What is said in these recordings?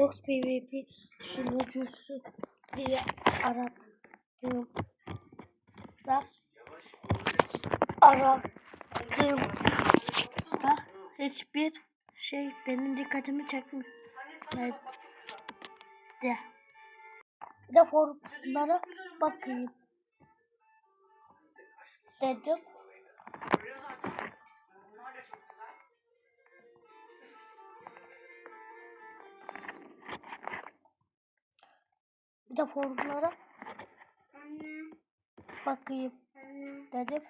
Box PvP sunucusu diye arattığımda arattığımda hiçbir şey benim dikkatimi çekmedi. Bir de forumlara bakayım dedim. De forumlara Anne. bakayım Anne. dedim.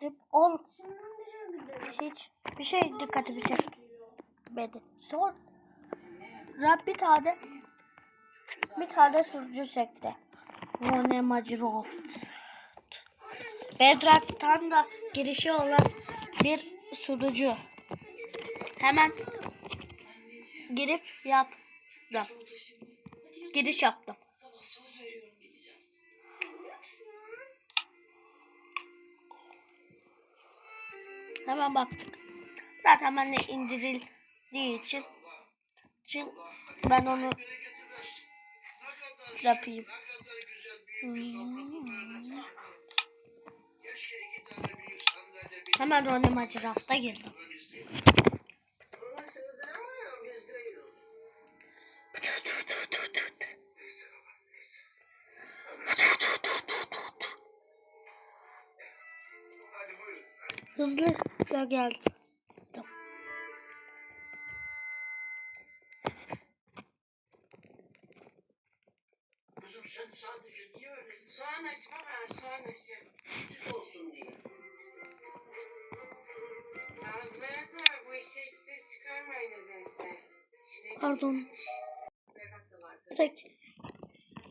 Dedim ol hiç bir şey dikkatimi çekmedi. Sonra bir tane bir tane sunucu çekti. Rone Majiroft. Bedrock'tan da girişi olan bir sunucu. Hemen girip yaptım. Giriş yaptım. Hemen baktık. Zaten ben de indirildiği için, için ben onu yapayım. Hmm. Hemen Rone Majiroft'a girdim. Hızlıca geldim. Kızım sen sadece niye öyle Soğan aşı baba, soğan aşı. siz olsun diye. Bazıları da bu işe hiç ses çıkarmayın nedense. Pardon. gitmiş. Direkt,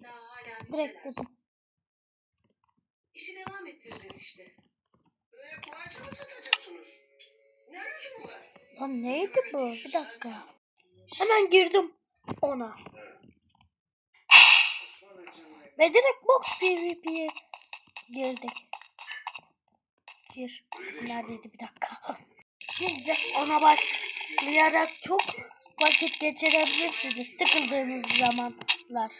Daha hala direkt dedim. İşi devam ettireceğiz işte. Böyle kolayca mı satacaksınız? Ne lüzumu var? Lan neydi bu? Bir dakika. Hemen girdim ona. Ve direkt box PvP'ye girdik. Gir. Neredeydi bir dakika. Siz de ona başlayarak çok vakit geçirebilirsiniz sıkıldığınız zamanlar.